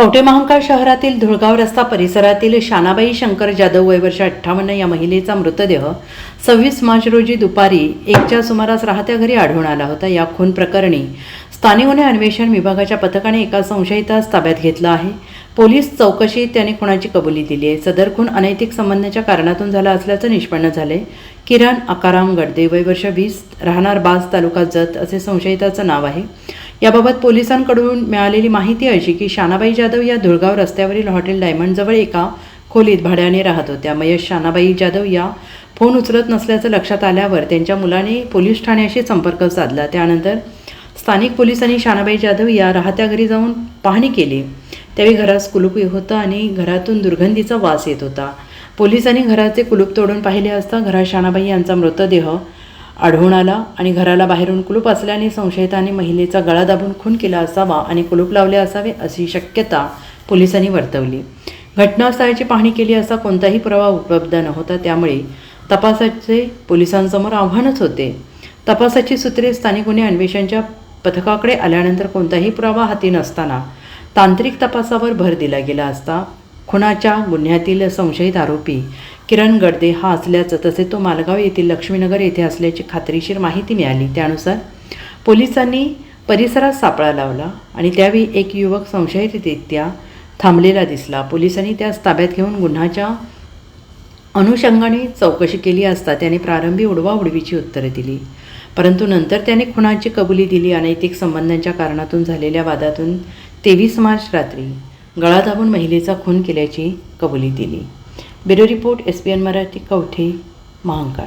कवठे महांकाळ शहरातील धुळगाव रस्ता परिसरातील शानाबाई शंकर जाधव वय वर्ष अठ्ठावन्न या महिलेचा मृतदेह सव्वीस मार्च रोजी दुपारी एकच्या सुमारास राहत्या घरी आढळून आला होता. या खून प्रकरणी स्थानिक गुन्हे अन्वेषण विभागाच्या पथकाने एका संशयितास ताब्यात घेतलं आहे. पोलीस चौकशीत त्याने खुनाची कबुली दिली आहे. सदर खून अनैतिक संबंधाच्या कारणातून झाला असल्याचं निष्पन्न झाले किरण अकाराम गडदे वय वर्ष वीस राहणार बाज तालुका जत असे संशयिताचं नाव आहे. याबाबत पोलिसांकडून मिळालेली माहिती अशी की शानाबाई जाधव या धुळगाव रस्त्यावरील हॉटेल डायमंडजवळ एका खोलीत भाड्याने राहत होत्या. मयश शानाबाई जाधव या फोन उचलत नसल्याचं लक्षात आल्यावर त्यांच्या मुलाने पोलीस ठाण्याशी संपर्क साधला. त्यानंतर स्थानिक पोलिसांनी शानाबाई जाधव या राहत्या घरी जाऊन पाहणी केली. त्यावेळी घरात कुलूप होतं आणि घरातून दुर्गंधीचा वास येत होता. पोलिसांनी घराचे कुलूप तोडून पाहिले असता घरात शानाबाई यांचा मृतदेह आढळून आला आणि घराला बाहेरून कुलूप असल्याने संशयिताने महिलेचा गळा दाबून खून केला असावा आणि कुलूप लावले असावे अशी शक्यता पोलिसांनी वर्तवली. घटनास्थळाची पाहणी केली असा कोणताही पुरावा उपलब्ध नव्हता. त्यामुळे तपासाचे पोलिसांसमोर आव्हानच होते. तपासाची सूत्रे स्थानिक गुन्हे अन्वेषणच्या पथकाकडे आल्यानंतर कोणताही पुरावा हाती नसताना तांत्रिक तपासावर भर दिला गेला असता खुनाच्या गुन्ह्यातील संशयित आरोपी किरण गडदे हा असल्याचं तसेच तो मालगाव येथील लक्ष्मीनगर येथे असल्याची खात्रीशीर माहिती मिळाली. त्यानुसार पोलिसांनी परिसरात सापळा लावला आणि त्यावेळी एक युवक संशयितरित्या थांबलेला दिसला. पोलिसांनी त्यास ताब्यात घेऊन गुन्ह्याच्या अनुषंगाने चौकशी केली असता त्याने प्रारंभी उडवाउडवीची उत्तरे दिली. परंतु नंतर त्याने खुनाची कबुली दिली अनैतिक संबंधांच्या कारणातून झालेल्या वादातून तेवीस मार्च रात्री गळा दाबून महिलेचा खून केल्याची कबुली दिली. Bureau report S P N Marathi Kavathe Mahankal.